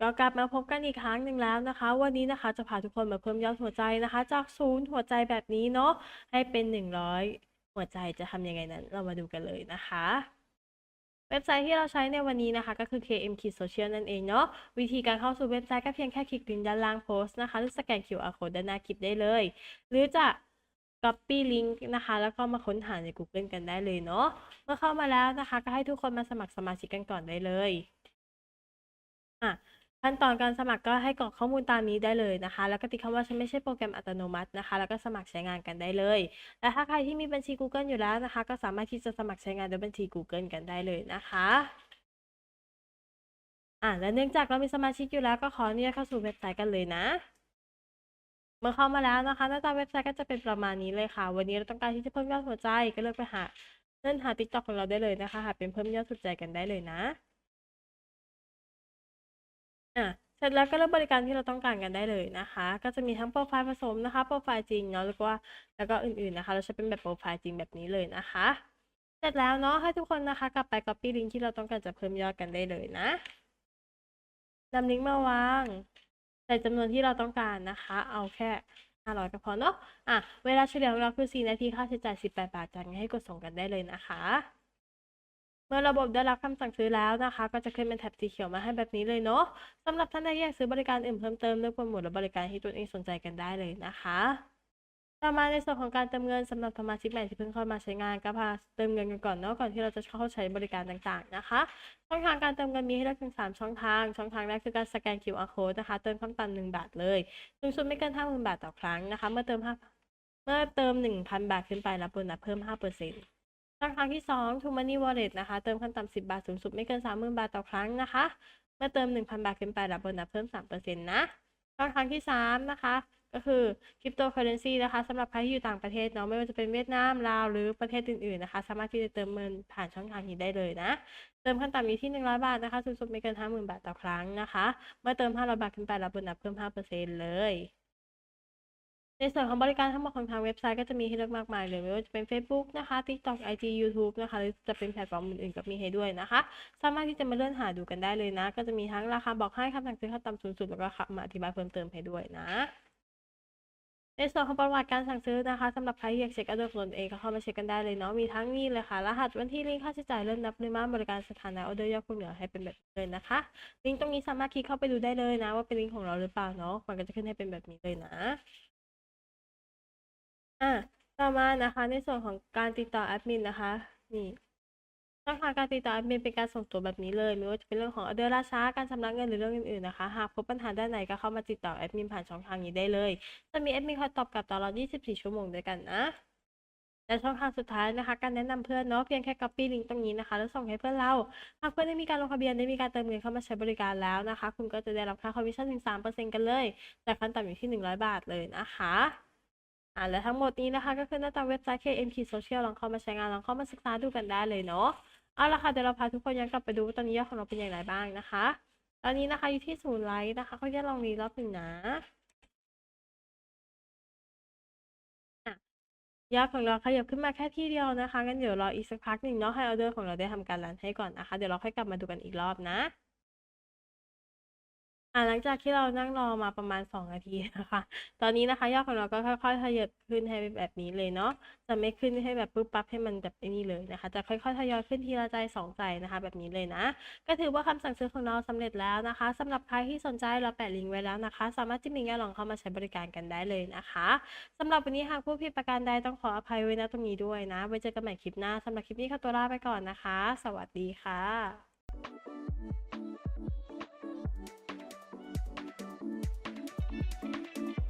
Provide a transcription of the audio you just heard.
ก็กลับมาพบกันอีกครั้งหนึ่งแล้วนะคะ วันนี้นะคะจะพาทุกคนมาเพิ่มยอดหัวใจนะคะ จากศูนย์หัวใจแบบนี้เนาะให้เป็น 100 หัวใจจะทำยังไงนั้น เรามาดูกันเลยนะคะเว็บไซต์ที่เราใช้ในวันนี้นะคะ ก็คือ KM Kid Social นั่นเองเนาะวิธีการเข้าสู่เว็บไซต์ก็เพียงแค่คลิกลิงก์ด้านล่างโพสต์นะคะ หรือสแกน QR code ด้านหน้าคลิปได้เลย หรือจะ Copy link นะคะ แล้วก็มาค้นหาใน Google กันได้เลยเนาะเมื่อเข้ามาแล้วนะคะ ก็ให้ทุกคนมาสมัครสมาชิกกันก่อนได้เลยอะ ขั้นตอนการสมัครก็ให้กรอกข้อมูลตามนี้ได้เลยนะคะ แล้วก็ติดคำว่าฉันไม่ใช่โปรแกรมอัตโนมัตินะคะ แล้วก็สมัครใช้งานกันได้เลย และถ้าใครที่มีบัญชี Google อยู่แล้วนะคะ ก็สามารถที่จะสมัครใช้งานด้วยบัญชี Google กันได้เลยนะคะอะและเนื่องจากเรามีสมาชิกอยู่แล้วก็ขออนุญาตเข้าสู่เว็บไซต์กันเลยนะ เมื่อเข้ามาแล้วนะคะ หน้าตาเว็บไซต์ก็จะเป็นประมาณนี้เลยค่ะ วันนี้เราต้องการที่จะเพิ่มยอดหัวใจก็เลือกไปหาเลื่อนหา TikTok ของเราได้เลยนะคะหาเป็นเพิ่มยอดหัวใจกันได้เลยนะ เสร็จแล้วก็เลือกบริการที่เราต้องการกันได้เลยนะคะ ก็จะมีทั้งโปรไฟล์ผสมนะคะโปรไฟล์จริงเนาะแล้วก็แล้วก็อื่นๆนะคะ เราใช้เป็นแบบโปรไฟล์จริงแบบนี้เลยนะคะ เสร็จแล้วเนาะให้ทุกคนนะคะ กลับไป copy ลิงก์ที่เราต้องการจะเพิ่มยอดกันได้เลยนะนำลิงก์มาวางใส่จำนวนที่เราต้องการนะคะ เอาแค่500ก็พอเนาะอะเวลาเฉลี่ยของเราคือ 4 นาทีค่าใช้จ่าย 18 บาทจากนั้นให้กดส่งกันได้เลยนะคะ เมื่อระบบได้รับคำสั่งซื้อแล้วนะคะ ก็จะขึ้นเป็นแถบสีเขียวมาให้แบบนี้เลยเนาะสำหรับท่านใดอยากซื้อบริการอื่นเพิ่มเติมเลือกโปรโมทและบริการที่ตัวเองสนใจกันได้เลยนะคะต่อมาในส่วนของการเติมเงินสำหรับสมาชิกใหม่ที่เพิ่งเข้ามาใช้งานก็พาเติมเงินกันก่อนเนาะก่อนที่เราจะเข้าใช้บริการต่างๆนะคะ ช่องทางการเติมเงินมีให้เลือกถึง3ช่องทาง ช่องทางแรกคือการสแกน QR code นะคะ เติมขั้นต่ำ1บาทเลยสูงสุดไม่เกิน50,000บาทต่อครั้งนะคะ เมื่อเติม5เมื่อเติม 1,000 บาทขึ้นไปรับโบนัสเพิ่ม5% ช่องทางที่ 2 True Money Wallet นะคะ เติมขั้นต่ำ10 บาท สูงสุดไม่เกิน 30,000 บาทต่อครั้งนะคะ เมื่อเติม 1,000 บาทขึ้นไปรับโบนัสเพิ่ม 3%นะช่องทางที่ 3 นะคะ ก็คือ Cryptocurrency นะคะสำหรับใครที่อยู่ต่างประเทศเนาะไม่ว่าจะเป็นเวียดนามลาวหรือประเทศอื่นๆนะคะ สามารถที่จะเติมเงินผ่านช่องทางนี้ได้เลยนะ เติมขั้นต่ำอยู่ที่ 100 บาทนะคะสูงสุดไม่เกิน 50,000 บาทต่อครั้งนะคะ เมื่อเติม 500 บาทขึ้นไปรับโบนัสเพิ่ม 5%เลย ในส่วนของบริการทั้งหมดของทางเว็บไซต์ก็จะมีให้เลือกมากมายเลยไม่ว่าจะเป็น Facebook นะคะ TikTok IG YouTube นะคะหรือจะเป็นแพลตฟอร์มอื่นๆก็มีให้ด้วยนะคะ สามารถที่จะมาเลื่อนหาดูกันได้เลยนะ ก็จะมีทั้งราคาบอกให้คำสั่งซื้อขั้นต่ำสูงสุดแล้วก็คำอธิบายเพิ่มเติมให้ด้วยนะในส่วนของประวัติการสั่งซื้อนะคะสำหรับใครที่อยากเช็คออเดอร์ของตนเองก็เข้ามาเช็คกันได้เลยเนาะมีทั้งนี่เลยค่ะ รหัสวันที่ลิงก์ค่าใช้จ่ายเริ่มนับปริมาบริการสถานะออเดอร์ยอดคงเหลือให้เป็นแบบเลยนะคะลิงก์ตรงนี้สามารถคลิกเข้าไปดูได้เลยนะ ว่าเป็นลิงก์ของเราหรือเปล่าเนาะมันก็จะขึ้นให้เป็นแบบนี้เลยนะ อะต่อมานะคะในส่วนของการติดต่อแอดมินนะคะ นี่ช่องทางการติดต่อแอดมินเป็นการส่งตัวแบบนี้เลย ไม่ว่าจะเป็นเรื่องของออเดอร์ล่าช้าการชำระเงินหรือเรื่องอื่นๆนะคะ หากพบปัญหาด้านไหนก็เข้ามาติดต่อแอดมินผ่านช่องทางนี้ได้เลย จะมีแอดมินคอยตอบกลับตลอด 24 ชั่วโมงด้วยกันนะและช่องทางสุดท้ายนะคะ การแนะนำเพื่อนเนาะเพียงแค่ copy ลิงก์ตรงนี้นะคะ แล้วส่งให้เพื่อนเราหากเพื่อนได้มีการลงทะเบียนได้มีการเติมเงินเข้ามาใช้บริการแล้วนะคะ คุณก็จะได้รับค่าคอมมิชชั่นถึง3%กันเลยแต่ขั้นต่ำอยู่ที่ 100 บาทเลยนะคะ อ่าและทั้งหมดนี้นะคะก็คือหน้าตาเว็บไซต์ KMP Social ลองเข้ามาใช้งานลองเข้ามาศึกษาดูกันได้เลยเนาะเอาละค่ะเดี๋ยวเราพาทุกคนย้อนกลับไปดูว่าตอนนี้ยอดของเราเป็นอย่างไรบ้างนะคะ ตอนนี้นะคะอยู่ที่ศูนย์ไลค์นะคะก็จะลองรีรอบหนึ่งนะยอดของเราขยับขึ้นมาแค่ที่เดียวนะคะงั้นเดี๋ยวรออีกสักพักหนึ่งเนาะให้ออเดอร์ของเราได้ทำการรันให้ก่อนนะคะ เดี๋ยวเราค่อยกลับมาดูกันอีกรอบนะ อ่าหลังจากที่เรานั่งรอมาประมาณ 2 นาทีนะคะ ตอนนี้นะคะยอดของเราก็ค่อยๆทยอยขึ้นให้เป็นแบบนี้เลยเนาะ จะไม่ขึ้นให้แบบปุ๊บปั๊บให้มันแบบนี่เลยนะคะ จะค่อยๆทยอยขึ้นทีละใจสองใจนะคะ แบบนี้เลยนะ ก็ถือว่าคำสั่งซื้อของเราสำเร็จแล้วนะคะสำหรับใครที่สนใจเราแปะลิงก์ไว้แล้วนะคะ สามารถจิ้มลิงก์ย้องเข้ามาใช้บริการกันได้เลยนะคะสำหรับวันนี้หากผู้ผิดประการใดต้องขออภัยไว้ณตรงนี้ด้วยนะ ไว้เจอกันใหม่คลิปหน้าสำหรับคลิปนี้ขอตัวลาไปก่อนนะคะ สวัสดีค่ะ